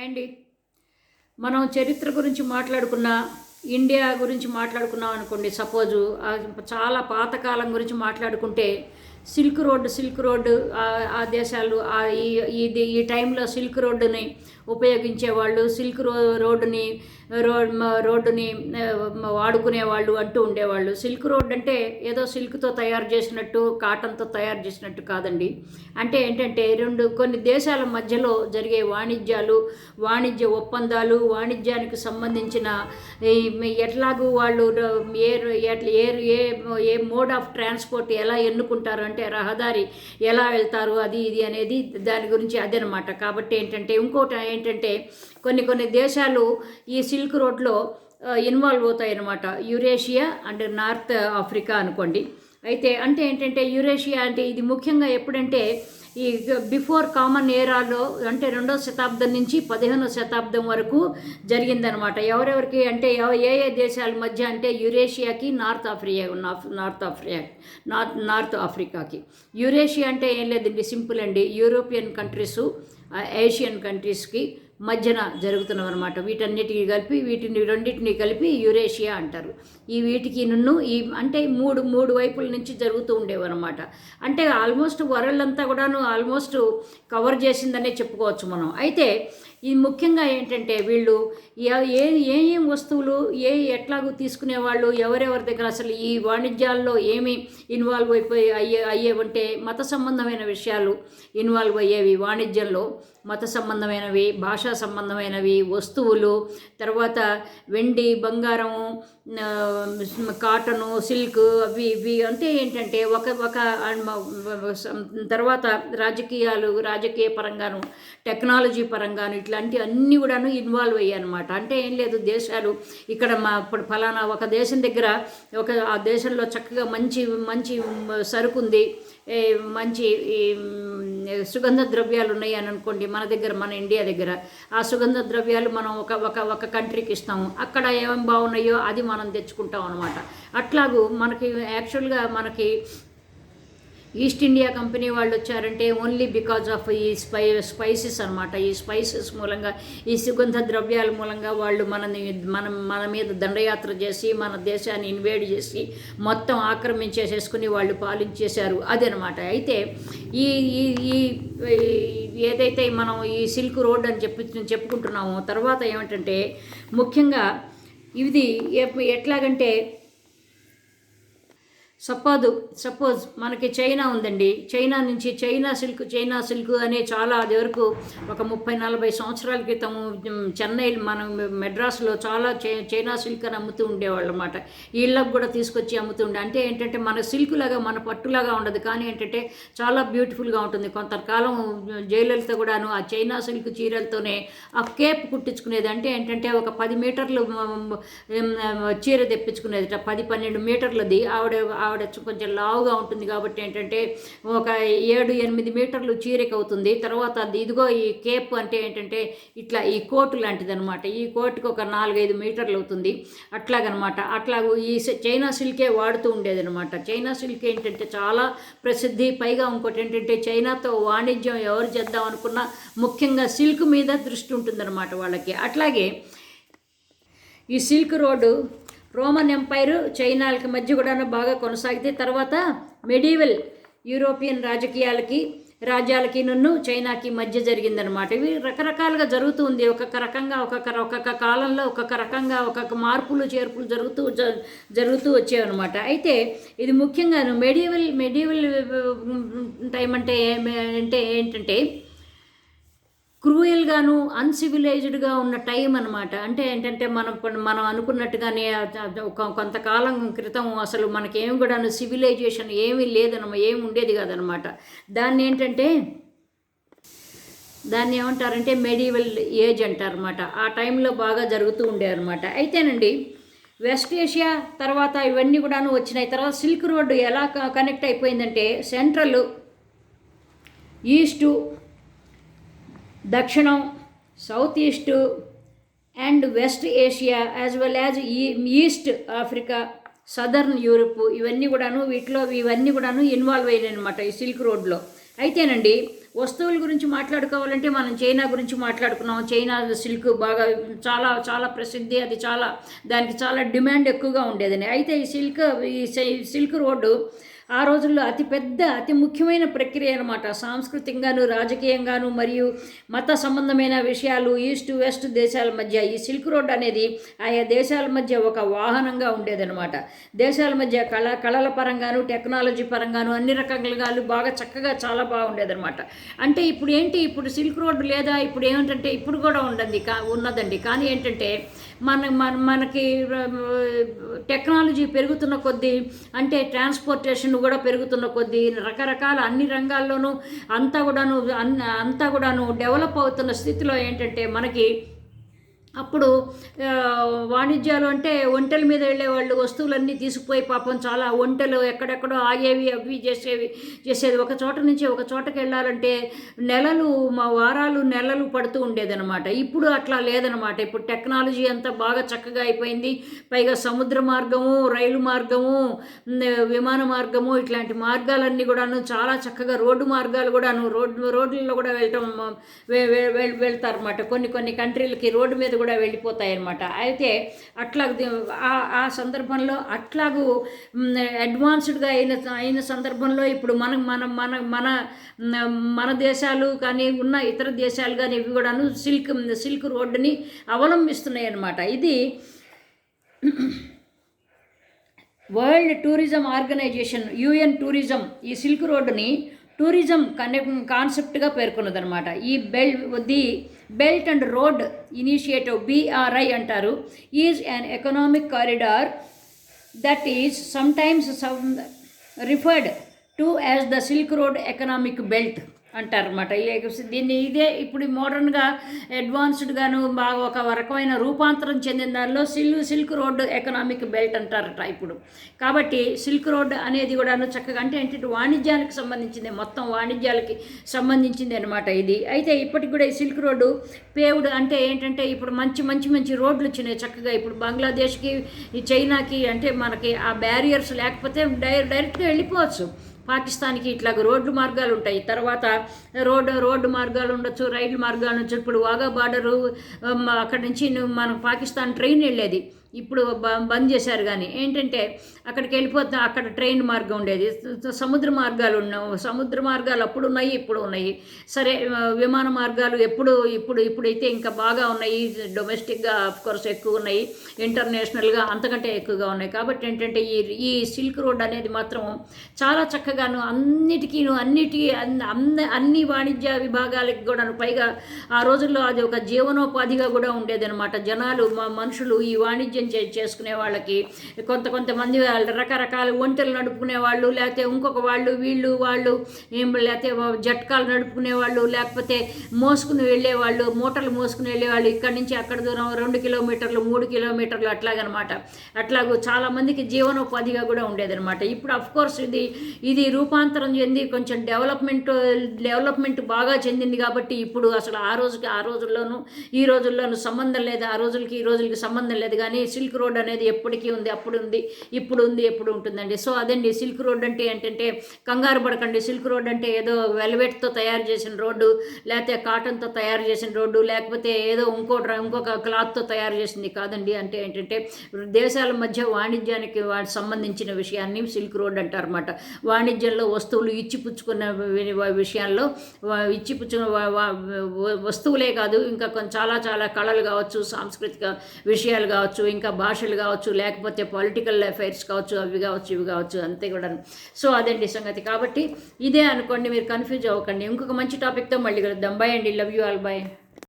అండి. మనం చరిత్ర గురించి మాట్లాడుకున్న ఇండియా గురించి మాట్లాడుకున్నాం అనుకోండి సపోజు చాలా పాతకాలం గురించి మాట్లాడుకుంటే సిల్క్ రోడ్డు సిల్క్ రోడ్డు ఆ- దేశాలు ఈ ఇది ఈ టైంలో సిల్క్ రోడ్డుని ఉపయోగించేవాళ్ళు సిల్క్ రో రోడ్డుని రోడ్ రోడ్డుని వాడుకునేవాళ్ళు వాడుకునే వాళ్ళు అంటూ ఉండేవాళ్ళు. సిల్క్ రోడ్ అంటే ఏదో సిల్క్తో తయారు చేసినట్టు కాటన్తో తయారు చేసినట్టు కాదండి. అంటే ఏంటంటే రెండు కొన్ని దేశాల మధ్యలో జరిగే వాణిజ్యాలు వాణిజ్య ఒప్పందాలు వాణిజ్యానికి సంబంధించిన ఎట్లాగూ వాళ్ళు ఏ ఎట్లా ఏ ఏ ఏ మోడ్ ఆఫ్ ట్రాన్స్పోర్ట్ ఎలా ఎన్నుకుంటారు అంటే రహదారి ఎలా వెళ్తారు అది ఇది అనేది దాని గురించి అదనమాట. కాబట్టి ఏంటంటే ఇంకోటి ఏంటంటే కొన్ని కొన్ని దేశాలు ఈ సిల్క్ రోడ్లో ఇన్వాల్వ్ అవుతాయి అన్నమాట యురేషియా అండ్ నార్త్ ఆఫ్రికా అనుకోండి. అయితే అంటే ఏంటంటే యురేషియా అంటే ఇది ముఖ్యంగా ఎప్పుడంటే ఈ బిఫోర్ కామన్ ఏరాలో అంటే రెండో శతాబ్దం నుంచి పదిహేనో శతాబ్దం వరకు జరిగిందనమాట ఎవరెవరికి అంటే ఏ ఏ దేశాల మధ్య అంటే యురేషియాకి north Africa north Africa north north ఆఫ్రికాకి. Eurasia అంటే ఏం లేదండి సింపుల్ అండి. యూరోపియన్ కంట్రీసు ఏషియన్ కంట్రీస్కి మధ్యన జరుగుతున్నవన్నమాట. వీటన్నిటికీ కలిపి వీటిని రెండింటిని కలిపి యురేషియా అంటారు. ఈ వీటికి నన్ను ఈ అంటే మూడు మూడు వైపుల నుంచి జరుగుతూ ఉండేవన్నమాట. అంటే ఆల్మోస్ట్ వరల్డ్ అంతా కూడాను ఆల్మోస్ట్ కవర్ చేసిందనే చెప్పుకోవచ్చు మనం. అయితే ఇది ముఖ్యంగా ఏంటంటే వీళ్ళు ఏ ఏ ఏం వస్తువులు ఏ ఎట్లాగూ తీసుకునేవాళ్ళు ఎవరెవరి దగ్గర అసలు ఈ వాణిజ్యాల్లో ఏమి ఇన్వాల్వ్ అయిపోయి అయ్యే అయ్యేవంటే మత సంబంధమైన విషయాలు ఇన్వాల్వ్ అయ్యేవి వాణిజ్యంలో. మత సంబంధమైనవి భాషా సంబంధమైనవి వస్తువులు తర్వాత వెండి బంగారము కాటను సిల్క్ అవి ఇవి అంటే ఏంటంటే ఒక ఒక తర్వాత రాజకీయాలు రాజకీయ పరంగాను టెక్నాలజీ పరంగాను ఇట్లాంటి అన్నీ కూడాను ఇన్వాల్వ్ అయ్యాయి అనమాట అంటే ఏం లేదు దేశాలు ఇక్కడ మా ఇప్పుడు ఫలానా ఒక దేశం దగ్గర ఒక ఆ దేశంలో చక్కగా మంచి మంచి సరుకు ఉంది మంచి ఈ సుగంధ ద్రవ్యాలు ఉన్నాయి అని అనుకోండి మన దగ్గర మన ఇండియా దగ్గర ఆ సుగంధ ద్రవ్యాలు మనం ఒక ఒక ఒక కంట్రీకి ఇస్తాము. అక్కడ ఏమేమి బాగున్నాయో అది మనం తెచ్చుకుంటాం అనమాట అట్లాగూ మనకి యాక్చువల్గా మనకి ఈస్ట్ ఇండియా కంపెనీ వాళ్ళు వచ్చారంటే ఓన్లీ బికాజ్ ఆఫ్ ఈ స్పై స్పైసెస్ అనమాట ఈ స్పైసెస్ మూలంగా ఈ సుగంధ ద్రవ్యాల మూలంగా వాళ్ళు మనని మనం మన మీద దండయాత్ర చేసి మన దేశాన్ని ఇన్వేడ్ చేసి మొత్తం ఆక్రమించేసేసుకుని వాళ్ళు పాలించేశారు. అదనమాట అయితే ఈ ఈ ఏదైతే మనం ఈ సిల్క్ రోడ్ అని చెప్పి చెప్పుకుంటున్నామో తర్వాత ఏమిటంటే ముఖ్యంగా ఇది ఎట్లాగంటే సపోజ్ సపోజ్ మనకి చైనా ఉందండి. చైనా నుంచి చైనా సిల్క్ చైనా సిల్క్ అనే చాలా అది వరకు ఒక ముప్పై నలభై సంవత్సరాల క్రితం చెన్నై మనం మెడ్రాస్లో చాలా చై- చైనా సిల్క్ అని అమ్ముతూ ఉండేవాళ్ళు అనమాట ఇళ్ళకు కూడా తీసుకొచ్చి అమ్ముతూ ఉండే. అంటే ఏంటంటే మన సిల్క్ లాగా మన పట్టులాగా ఉండదు. కానీ ఏంటంటే చాలా బ్యూటిఫుల్గా ఉంటుంది. కొంతకాలం జయలలిత కూడాను ఆ చైనా సిల్క్ చీరలతోనే ఆ కేప్ కుట్టించుకునేది. అంటే ఏంటంటే ఒక పది మీటర్లు చీర తెప్పించుకునేది. పది పన్నెండు మీటర్లది. ఆవిడ ఆవిడ కొంచెం లావుగా ఉంటుంది కాబట్టి ఏంటంటే ఒక ఏడు ఎనిమిది మీటర్లు చీరిక అవుతుంది తర్వాత అది ఇదిగో ఈ కేప్ అంటే ఏంటంటే ఇట్లా ఈ కోటు లాంటిది అనమాట ఈ కోటుకి ఒక నాలుగైదు మీటర్లు అవుతుంది అట్లాగనమాట. అట్లాగూ ఈ చైనా సిల్కే వాడుతూ ఉండేది అనమాట చైనా సిల్క్ ఏంటంటే చాలా ప్రసిద్ధి. పైగా ఇంకోటి ఏంటంటే చైనాతో వాణిజ్యం ఎవరు చేద్దాం అనుకున్నా ముఖ్యంగా సిల్క్ మీద దృష్టి ఉంటుందన్నమాట వాళ్ళకి. అట్లాగే ఈ సిల్క్ రోడ్డు రోమన్ ఎంపైర్ చైనాలకి మధ్య కూడా బాగా కొనసాగితే తర్వాత మెడీవల్ యూరోపియన్ రాజకీయాలకి రాజ్యాలకి నన్ను చైనాకి మధ్య జరిగిందనమాట ఇవి రకరకాలుగా జరుగుతూ ఉంది. ఒక్కొక్క రకంగా ఒక్కొక్క ఒక్కొక్క కాలంలో ఒక్కొక్క రకంగా ఒక్కొక్క మార్పులు చేర్పులు జరుగుతూ జ- జరుగుతూ వచ్చాయన్నమాట అయితే ఇది ముఖ్యంగా మెడివల్ మెడివల్ టైం అంటే అంటే ఏంటంటే క్రూయల్గాను అన్సివిలైజ్డ్గా ఉన్న టైం అనమాట అంటే ఏంటంటే మనం మనం అనుకున్నట్టుగానే ఒక కొంతకాలం క్రితం అసలు మనకేం కూడా సివిలైజేషన్ ఏమీ లేదనమా ఏమి ఉండేది కాదనమాట. దాన్ని ఏంటంటే దాన్ని ఏమంటారంటే మెడివల్ ఏజ్ అంటారనమాట ఆ టైంలో బాగా జరుగుతూ ఉండేదన్నమాట అయితేనండి వెస్ట్ ఏషియా తర్వాత ఇవన్నీ కూడాను వచ్చినాయి. తర్వాత సిల్క్ రోడ్డు ఎలా కనెక్ట్ అయిపోయిందంటే సెంట్రల్ ఈస్టు దక్షిణం south east and west Asia as well as ఈ ఈస్ట్ ఆఫ్రికా సదర్న్ యూరప్ ఇవన్నీ కూడాను వీటిలో ఇవన్నీ కూడాను ఇన్వాల్వ్ అయ్యాయి అనమాట ఈ సిల్క్ రోడ్లో. అయితేనండి వస్తువుల గురించి మాట్లాడుకోవాలంటే మనం చైనా గురించి మాట్లాడుకున్నాం. చైనా సిల్క్ బాగా చాలా చాలా ప్రసిద్ధి. అది చాలా దానికి చాలా డిమాండ్ ఎక్కువగా ఉండేదని. అయితే ఈ సిల్క్ ఈ సిల్క్ రోడ్డు ఆ రోజుల్లో అతి పెద్ద అతి ముఖ్యమైన ప్రక్రియ అనమాట సాంస్కృతికంగాను రాజకీయంగాను మరియు మత సంబంధమైన విషయాలు ఈస్ట్ వెస్ట్ దేశాల మధ్య ఈ సిల్క్ రోడ్ అనేది ఆయా దేశాల మధ్య ఒక వాహనంగా ఉండేదన్నమాట. దేశాల మధ్య కళ కళల పరంగాను టెక్నాలజీ పరంగాను అన్ని రకాలుగా బాగా చక్కగా చాలా బాగుండేదన్నమాట అంటే ఇప్పుడు ఏంటి? ఇప్పుడు సిల్క్ రోడ్ లేదా ఇప్పుడు ఏమిటంటే ఇప్పుడు కూడా ఉండండి కా ఉన్నదండి. కానీ ఏంటంటే మన మన మనకి టెక్నాలజీ పెరుగుతున్న కొద్దీ అంటే ట్రాన్స్పోర్టేషన్ కూడా పెరుగుతున్న కొద్దీ రకరకాల అన్ని రంగాల్లోనూ అంతా కూడాను అంతా కూడాను డెవలప్ అవుతున్న స్థితిలో ఏంటంటే మనకి అప్పుడు వాణిజ్యాలు అంటే ఒంటెల మీద వెళ్ళే వాళ్ళు వస్తువులన్నీ తీసుకుపోయి పాపం చాలా ఒంటెలు ఎక్కడెక్కడో ఆగేవి అవి చేసేవి చేసేది. ఒక చోట నుంచి ఒక చోటకి వెళ్ళాలంటే నెలలు మా వారాలు నెలలు పడుతూ ఉండేదనమాట ఇప్పుడు అట్లా లేదనమాట ఇప్పుడు టెక్నాలజీ అంతా బాగా చక్కగా అయిపోయింది. పైగా సముద్ర మార్గము రైలు మార్గము విమాన మార్గము ఇట్లాంటి మార్గాలన్నీ కూడాను చాలా చక్కగా రోడ్డు మార్గాలు కూడాను రోడ్డు రోడ్లలో కూడా వెళ్ళటం వెళ్తారన్నమాట. కొన్ని కొన్ని కంట్రీలకి రోడ్డు మీద కూడా వెళ్ళిపోతాయి అన్నమాట అయితే అట్లా ఆ సందర్భంలో అట్లాగూ అడ్వాన్స్డ్గా అయిన అయిన సందర్భంలో ఇప్పుడు మనం మన మన మన మన దేశాలు కానీ ఉన్న ఇతర దేశాలు కానీ ఇవి కూడాను సిల్క్ సిల్క్ రోడ్డుని అవలంబిస్తున్నాయి అన్నమాట ఇది world tourism organization UN tourism ఈ సిల్క్ రోడ్డుని టూరిజం కనె కాన్సెప్ట్గా పేర్కొన్నదనమాట ఈ bell the belt and road initiative BRI అంటారు. Is an economic corridor that is sometimes referred to as the silk road economic belt. అంటారనమాట దీన్ని ఇదే ఇప్పుడు మోడర్న్గా అడ్వాన్స్డ్గాను బాగా ఒక రకమైన రూపాంతరం చెందిన దానిలో సిల్ సిల్క్ రోడ్ ఎకనామిక్ బెల్ట్ అంటారట ఇప్పుడు. కాబట్టి సిల్క్ రోడ్ అనేది కూడాను చక్కగా అంటే ఏంటంటే వాణిజ్యానికి సంబంధించింది మొత్తం వాణిజ్యాలకి సంబంధించింది అనమాట ఇది. అయితే ఇప్పటికి కూడా ఈ సిల్క్ రోడ్డు పేవుడ్ అంటే ఏంటంటే ఇప్పుడు మంచి మంచి మంచి రోడ్లు వచ్చినాయి చక్కగా. ఇప్పుడు బంగ్లాదేశ్కి ఈ చైనాకి అంటే మనకి ఆ బ్యారియర్స్ లేకపోతే డై డైరెక్ట్గా వెళ్ళిపోవచ్చు. పాకిస్తాన్కి ఇట్లా రోడ్డు మార్గాలు ఉంటాయి. తర్వాత రోడ్డు రోడ్డు మార్గాలు ఉండొచ్చు రైలు మార్గాలు ఉండొచ్చు. ఇప్పుడు వాగా బార్డరు అక్కడి నుంచి మన పాకిస్తాన్ ట్రైన్ వెళ్ళేది. ఇప్పుడు బంద్ చేశారు కానీ ఏంటంటే అక్కడికి వెళ్ళిపోతే అక్కడ ట్రైన్ మార్గం ఉండేది. సముద్ర మార్గాలు ఉన్నావు సముద్ర మార్గాలు అప్పుడు ఉన్నాయి ఇప్పుడు ఉన్నాయి. సరే విమాన మార్గాలు ఎప్పుడు ఇప్పుడు ఇప్పుడైతే ఇంకా బాగా ఉన్నాయి. డొమెస్టిక్గా కోర్స్ ఎక్కువ ఉన్నాయి. ఇంటర్నేషనల్గా అంతకంటే ఎక్కువగా ఉన్నాయి. కాబట్టి ఏంటంటే ఈ ఈ సిల్క్ రోడ్ అనేది మాత్రం చాలా చక్కగాను అన్నిటికీ అన్నిటి అన్ని అన్ని వాణిజ్య విభాగాలకు కూడా పైగా ఆ రోజుల్లో అది ఒక జీవనోపాధిగా కూడా ఉండేదన్నమాట. జనాలు మనుషులు ఈ వాణిజ్య వైద్యం చేసుకునే వాళ్ళకి కొంత కొంతమంది వాళ్ళు రకరకాల ఒంటెలు నడుపుకునే వాళ్ళు లేకపోతే ఇంకొక వాళ్ళు వీళ్ళు వాళ్ళు లేకపోతే జట్కాలు నడుపుకునే వాళ్ళు లేకపోతే మోసుకుని వెళ్ళేవాళ్ళు మూటలు మోసుకుని వెళ్ళేవాళ్ళు ఇక్కడి నుంచి అక్కడ దూరం రెండు కిలోమీటర్లు మూడు కిలోమీటర్లు అట్లాగనమాట. అట్లాగూ చాలామందికి జీవనోపాధిగా కూడా ఉండేదనమాట. ఇప్పుడు కోర్స్ ఇది ఇది రూపాంతరం చెంది కొంచెం డెవలప్మెంట్ డెవలప్మెంట్ బాగా చెందింది కాబట్టి ఇప్పుడు అసలు ఆ రోజుకి ఆ రోజుల్లోనూ ఈ రోజుల్లోనూ సంబంధం లేదు ఆ రోజులకి ఈ రోజులకి సంబంధం లేదు. కానీ సిల్క్ రోడ్ అనేది ఎప్పటికీ ఉంది అప్పుడు ఉంది ఇప్పుడు ఉంది ఎప్పుడు ఉంటుందండి. సో అదండి సిల్క్ రోడ్ అంటే ఏంటంటే కంగారు పడకండి. సిల్క్ రోడ్ అంటే ఏదో వెల్వెట్తో తయారు చేసిన రోడ్డు లేకపోతే కాటన్తో తయారు చేసిన రోడ్డు లేకపోతే ఏదో ఇంకో ఇంకొక క్లాత్తో తయారు చేసింది కాదండి. అంటే ఏంటంటే దేశాల మధ్య వాణిజ్యానికి సంబంధించిన విషయాన్ని సిల్క్ రోడ్ అంటారన్నమాట. వాణిజ్యంలో వస్తువులు ఇచ్చిపుచ్చుకున్న విషయాల్లో ఇచ్చిపుచ్చుకున్న వస్తువులే కాదు ఇంకా చాలా చాలా కళలు కావచ్చు సాంస్కృతిక విషయాలు కావచ్చు ఇంకా భాషలు కావచ్చు లేకపోతే పొలిటికల్ అఫైర్స్ కావచ్చు అవి కావచ్చు ఇవి కావచ్చు అంతే కూడా సో అదండి సంగతి? కాబట్టి ఇదే అనుకోండి మీరు కన్ఫ్యూజ్ అవ్వకండి. ఇంకొక మంచి టాపిక్తో మళ్ళీ కలుద్దాం. బాయ్ అండి. Love you all bye